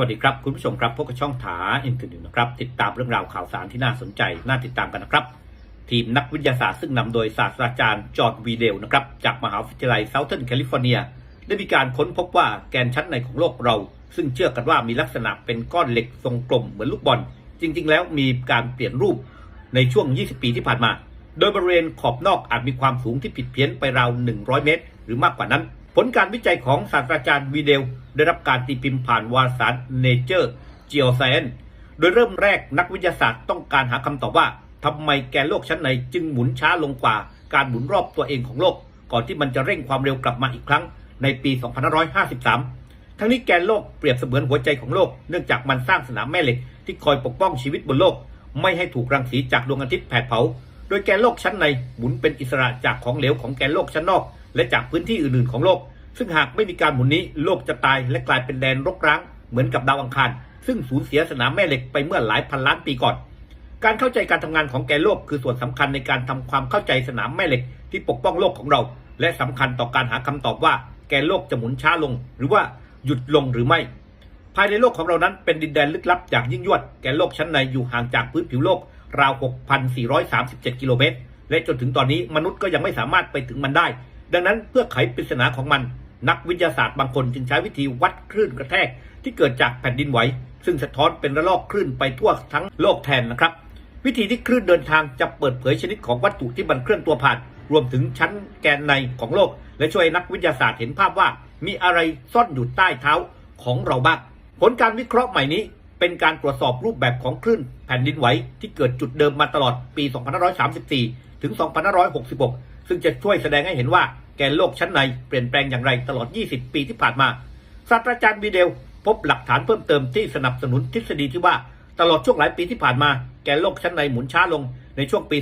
วัสดีครับ คุณผู้ชมครับพบกับช่องถาอินเทอร์น็ตนะครับ ติดตามเรื่องราวข่าวสารที่น่าสนใจ น่าติดตามกันนะครับ ทีมนักวิทยาศาสตร์ซึ่งนำโดยศาสตราจารย์จอร์ดวีเดลนะครับจากมหาวิทยาลัยเซาเทิร์นแคลิฟอร์เนีย ได้มีการค้นพบว่าแกนชั้นในของโลกเรา ซึ่งเชื่อกันว่ามีลักษณะเป็นก้อนเหล็กทรงกลมเหมือนลูกบอล จริง ๆ แล้วมีการเปลี่ยนรูปในช่วง 20 ปีที่ผ่านมา โดยบริเวณขอบนอกอาจมีความสูงที่ผิดเพี้ยนไปราว 100 เมตร หรือมากกว่านั้น ผลการวิจัยของศาสตราจารย์วีเดล ได้รับการตีพิมพ์ผ่านวารสาร Nature Geoscience โดยเริ่มแรกนักวิทยาศาสตร์ต้องการหาคำตอบว่าทำไมแกนโลกชั้นในจึงหมุนช้าลงกว่าการหมุนรอบตัวเองของโลก ก่อนที่มันจะเร่งความเร็วกลับมาอีกครั้งในปี 2553 ทั้งนี้แกนโลกเปรียบเสมือนหัวใจของโลก เนื่องจากมันสร้างสนามแม่เหล็กที่คอยปกป้องชีวิตบนโลก ไม่ให้ถูกรังสีจากดวงอาทิตย์แผดเผา โดยแกนโลกชั้นในหมุนเป็นอิสระจากของเหลวของแกนโลกชั้นนอก และจากพื้นที่อื่นๆของโลก ซึ่งหากไม่มีการหมุนนี้โลกจะตายและกลายเป็นแดนรกร้างเหมือนกับดาวอังคาร ซึ่งสูญเสียสนามแม่เหล็กไปเมื่อหลายพันล้านปีก่อน การเข้าใจการทำงานของแกนโลกคือส่วนสำคัญในการทำความเข้าใจสนามแม่เหล็กที่ปกป้องโลกของเรา และสำคัญต่อการหาคำตอบว่าแกนโลกจะหมุนช้าลง หรือว่าหยุดลงหรือไม่ ภายในโลกของเรานั้นเป็นดินแดนลึกลับอย่างยิ่งยวด แกนโลกชั้นในอยู่ห่างจากพื้นผิวโลกราว 6,437 กิโลเมตร และจนถึงตอนนี้มนุษย์ก็ยังไม่สามารถไปถึงมันได้ ดังนั้นเพื่อไขปริศนาของมัน นักวิทยาศาสตร์บางคนจึงใช้วิธีวัดคลื่นกระแทกที่เกิดจากแผ่นดินไหว ซึ่งสะท้อนเป็นระลอกคลื่นไปทั่วทั้งโลกแทนนะครับ วิธีที่คลื่นเดินทางจะเปิดเผยชนิดของวัตถุที่มันเคลื่อนตัวผ่าน รวมถึงชั้นแกนในของโลก และช่วยนักวิทยาศาสตร์เห็นภาพว่า มีอะไรซ่อนอยู่ใต้เท้าของเราบ้างผลการวิเคราะห์ใหม่นี้เป็นการตรวจสอบรูปแบบของคลื่นแผ่นดินไหวที่เกิดจุดเดิมมาตลอดปี 2534 ถึง 2566 ซึ่งจะช่วยแสดงให้เห็นว่าแกนโลกชั้นในเปลี่ยนแปลงอย่างไรตลอด 20 ปีที่ผ่านมา ศาสตราจารย์วีเดล พบหลักฐานเพิ่มเติมที่สนับสนุนทฤษฎีที่ว่าตลอดช่วงหลายปีที่ผ่านมา แกนโลกชั้นในหมุนช้าลงในช่วงปี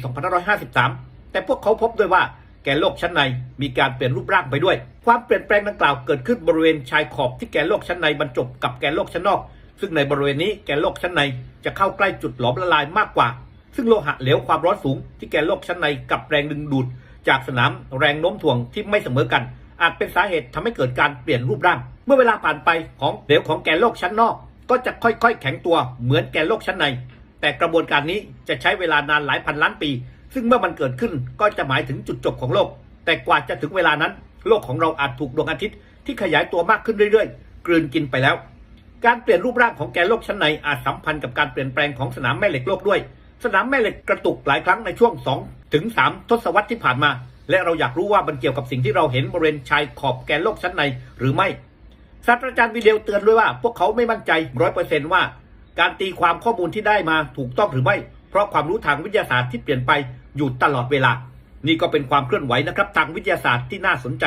2553 แต่พวกเขาพบด้วยว่าแกนโลกชั้นในมีการเปลี่ยนรูปร่างไปด้วย ความเปลี่ยนแปลงดังกล่าวเกิดขึ้นบริเวณชายขอบที่แกนโลกชั้นในบรรจบกับแกนโลกชั้นนอก ซึ่งในบริเวณนี้แกนโลกชั้นในจะเข้าใกล้จุดหลอมละลายมากกว่า ซึ่งโลหะเหลวความร้อนสูงที่แกนโลกชั้นในกับแรงดึงดูด จากสนามแรงโน้มถ่วงที่ไม่เสมอกัน อาจเป็นสาเหตุทำให้เกิดการเปลี่ยนรูปร่าง เมื่อเวลาผ่านไปของเหลวของแกนโลกชั้นนอก ก็จะค่อยๆ แข็งตัวเหมือนแกนโลกชั้นใน แต่กระบวนการนี้จะใช้เวลานานหลายพันล้านปี ซึ่งเมื่อมันเกิดขึ้นก็จะหมายถึงจุดจบของโลก แต่กว่าจะถึงเวลานั้น โลกของเราอาจถูกดวงอาทิตย์ที่ขยายตัวมากขึ้นเรื่อยๆ กลืนกินไปแล้ว การเปลี่ยนรูปร่างของแกนโลกชั้นในอาจสัมพันธ์กับการเปลี่ยนแปลงของสนามแม่เหล็กโลกด้วย สนามแม่เหล็กกระตุกหลายครั้งในช่วง 2 ถึง 3 ทศวรรษที่ผ่านมา และเราอยากรู้ว่ามันเกี่ยวกับสิ่งที่เราเห็นบริเวณชายขอบแกนโลกชั้นในหรือไม่ศาสตราจารย์วิเดลเตือนด้วยว่า พวกเขาไม่มั่นใจร้อยเปอร์เซนต์ว่า การตีความข้อมูลที่ได้มาถูกต้องหรือไม่ เพราะความรู้ทางวิทยาศาสตร์ที่เปลี่ยนไปอยู่ตลอดเวลา นี่ก็เป็นความเคลื่อนไหวนะครับทางวิทยาศาสตร์ที่น่าสนใจ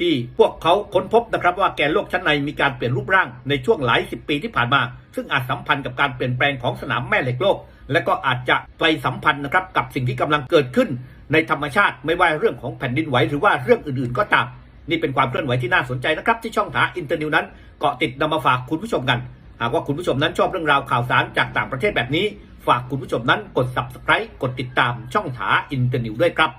ที่พวกเขาค้นพบนะครับว่าแกนโลกชั้นในมีการเปลี่ยนรูปร่างในช่วงหลายสิบปีที่ผ่านมา ซึ่งอาจสัมพันธ์กับการเปลี่ยนแปลงของสนามแม่เหล็กโลก และก็อาจจะไปสัมพันธ์นะครับกับสิ่งที่กำลังเกิดขึ้น ในธรรมชาติไม่ว่าเรื่องของแผ่นดินไหวหรือว่าเรื่องอื่นๆ ก็ตาม นี่เป็นความเคลื่อนไหวที่น่าสนใจนะครับ ที่ช่องถาอินเตอร์นิวนั้นเกาะติดนำมาฝากคุณผู้ชมกัน หากว่าคุณผู้ชมนั้นชอบเรื่องราวข่าวสารจากต่างประเทศแบบนี้ ฝากคุณผู้ชมนั้นกด subscribe กดติดตามช่องถาอินเตอร์นิวด้วยครับ